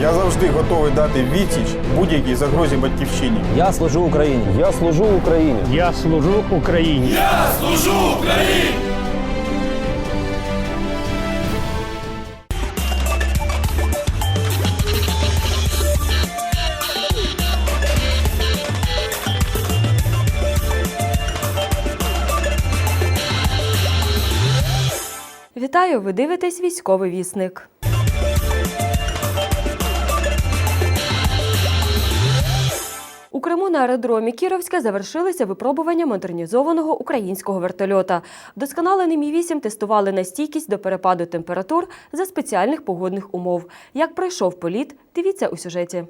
завжди готовий дати відсіч будь-якій загрозі батьківщині. Я служу Україні. Я служу Україні. Я служу Україні. Я служу Україні. Вітаю! Ви дивитесь військовий вісник. У Криму на аеродромі Кіровська завершилися випробування модернізованого українського вертольота. Досконалений Мі-8 тестували на стійкість до перепаду температур за спеціальних погодних умов. Як пройшов політ, дивіться у сюжеті.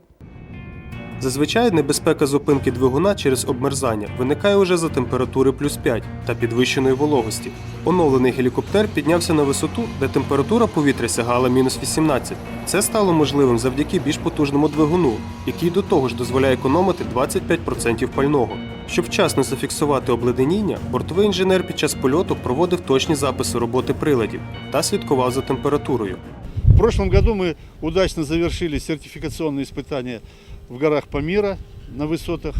Зазвичай небезпека зупинки двигуна через обмерзання виникає уже за температури плюс 5 та підвищеної вологості. Оновлений гелікоптер піднявся на висоту, де температура повітря сягала мінус 18. Це стало можливим завдяки більш потужному двигуну, який до того ж дозволяє економити 25% пального. Щоб вчасно зафіксувати обледеніння, бортовий інженер під час польоту проводив точні записи роботи приладів та слідкував за температурою. В прошлом году мы удачно завершили сертификационные испытания в горах Памира на высотах.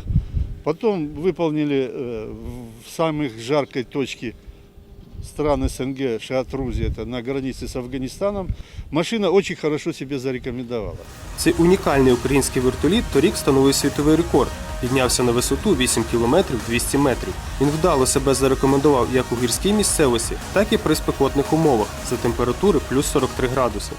Потом выполнили э, в самых жаркой точке стран СНГ Шиатрузии, это на границе с Афганистаном. Машина очень хорошо себе зарекомендовала. Цей унікальний український вертоліт торік встановив світовий рекорд. Піднявся на висоту 8 км 200 метрів. Він вдало себе зарекомендував як у гірській місцевості, так і при спекотних умовах за температури плюс 43 градуси.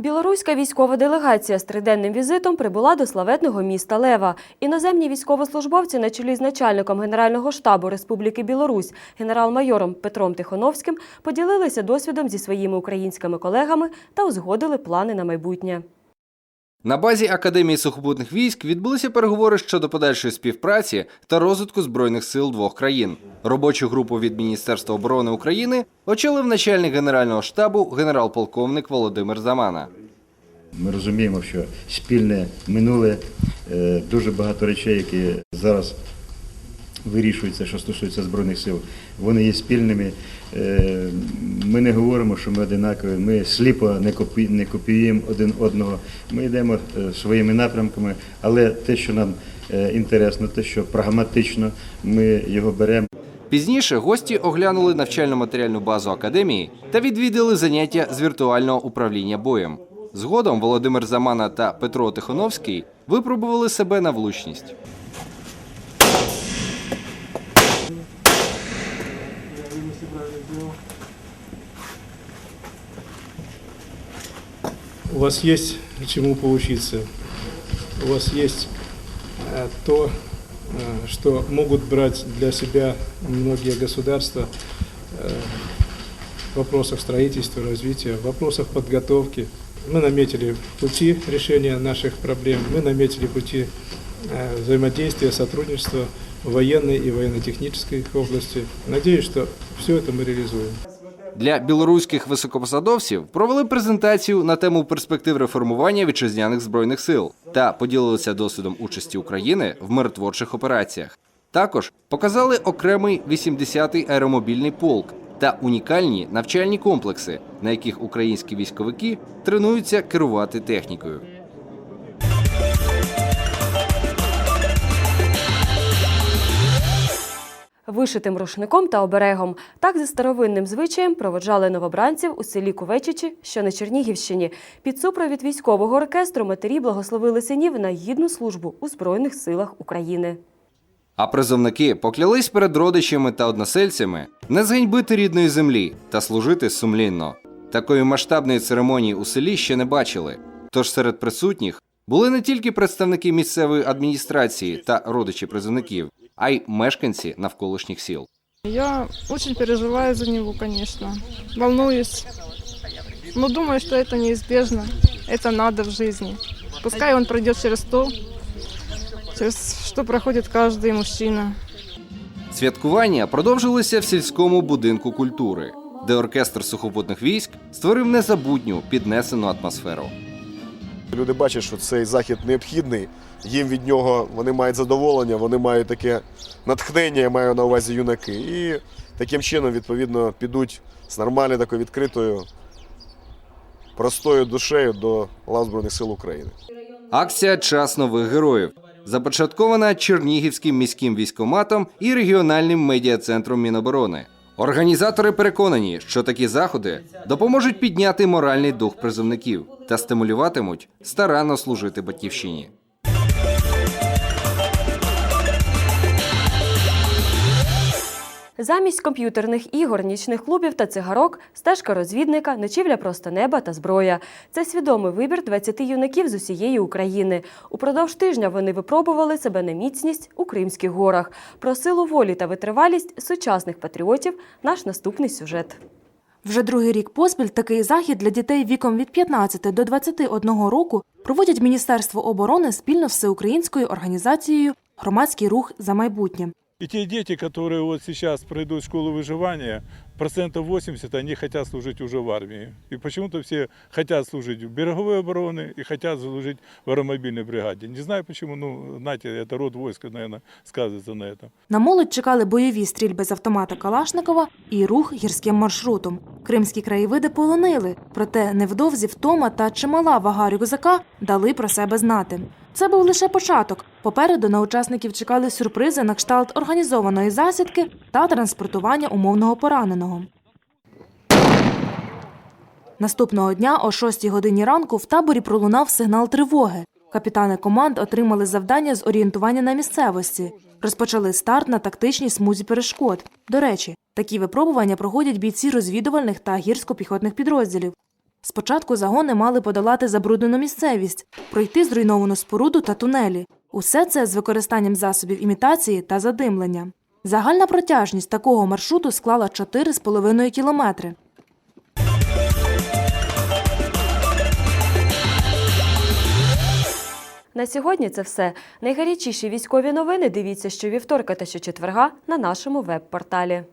Білоруська військова делегація з триденним візитом прибула до славетного міста Лева. Іноземні військовослужбовці на чолі з начальником Генерального штабу Республіки Білорусь генерал-майором Петром Тихоновським поділилися досвідом зі своїми українськими колегами та узгодили плани на майбутнє. На базі Академії сухопутних військ відбулися переговори щодо подальшої співпраці та розвитку збройних сил двох країн. Робочу групу від Міністерства оборони України очолив начальник генерального штабу генерал-полковник Володимир Замана. Ми розуміємо, що спільне минуле е, дуже багато речей, які зараз вирішуються, що стосується збройних сил, вони є спільними. Е, Ми не говоримо, що ми одинакові. Ми сліпо не копі- не копіюємо один одного. Ми йдемо е, своїми напрямками, але те, що нам е, інтересно, те, що прагматично, ми його беремо. Пізніше гості оглянули навчально-матеріальну базу академії та відвідали заняття з віртуального управління боєм. Згодом Володимир Замана та Петро Тихоновський випробували себе на влучність. У вас есть чему поучиться. У вас есть э, то, э, что могут брать для себя многие государства э, в вопросах строительства, развития, в вопросах подготовки. Мы наметили пути решения наших проблем, мы наметили пути взаимодействия, сотрудничества в военной и военно-технической области. Надеюсь, что все это мы реализуем. Для білоруських високопосадовців провели презентацію на тему перспектив реформування вітчизняних збройних сил та поділилися досвідом участі України в миротворчих операціях. Також показали окремий 80-й аеромобільний полк та унікальні навчальні комплекси, на яких українські військовики тренуються керувати технікою. Вишитим рушником та оберегом. Так за старовинним звичаєм проводжали новобранців у селі Кувечичі, що на Чернігівщині. Під супровід військового оркестру матері благословили синів на гідну службу у Збройних силах України. А призовники поклялись перед родичами та односельцями не зганьбити рідної землі та служити сумлінно. Такої масштабної церемонії у селі ще не бачили. Тож серед присутніх були не тільки представники місцевої адміністрації та родичі призовників, а й мешканці навколишніх сіл. Я очень переживаю за него, конечно. Волнуюсь. Но думаю, что это неизбежно. Это надо в жизни. Пускай он пройдет через то, через что проходит каждый мужчина. Святкування продовжилися в сільському будинку культури, де оркестр сухопутних військ створив незабутню піднесену атмосферу. Люди бачать, що цей захід необхідний. Їм від нього вони мають задоволення, вони мають таке натхнення, я маю на увазі юнаки. І таким чином, відповідно, підуть з нормальною такою відкритою, простою душею до лав Збройних сил України. Акція Час нових героїв започаткована Чернігівським міським військоматом і регіональним медіа-центром Міноборони. Організатори переконані, що такі заходи допоможуть підняти моральний дух призовників та стимулюватимуть старанно служити батьківщині. Замість комп'ютерних ігор, нічних клубів та цигарок, стежка розвідника, ночівля просто неба та зброя. Це свідомий вибір 20 юнаків з усієї України. Упродовж тижня вони випробували себе на міцність у Кримських горах. Про силу волі та витривалість сучасних патріотів наш наступний сюжет. Вже другий рік поспіль такий захід для дітей віком від 15 до 21 року проводять Міністерство оборони спільно з всеукраїнською організацією Громадський рух за майбутнє. И те дети, которые вот сейчас пройдут школу выживания, процентов 80 они хотят служить уже в армии. И почему-то все хотят служить в береговой обороне и хотят служить в аэромобильной бригаде. Не знаю почему, ну, знаете, это род войска, наверное, сказывается на этом. На молодь чекали бойові стрільби з автомата Калашникова і рух гірським маршрутом. Кримські краєвиди полонили, проте невдовзі втома та чимала вага рюкзака дали про себе знати. Це був лише початок. Попереду на учасників чекали сюрпризи на кшталт організованої засідки та транспортування умовного пораненого. Наступного дня о 6 годині ранку в таборі пролунав сигнал тривоги. Капітани команд отримали завдання з орієнтування на місцевості. Розпочали старт на тактичній смузі перешкод. До речі, такі випробування проходять бійці розвідувальних та гірсько-піхотних підрозділів. Спочатку загони мали подолати забруднену місцевість, пройти зруйновану споруду та тунелі. Усе це з використанням засобів імітації та задимлення. Загальна протяжність такого маршруту склала 4,5 кілометри. На сьогодні це все. Найгарячіші військові новини дивіться щовівторка та щочетверга на нашому веб-порталі.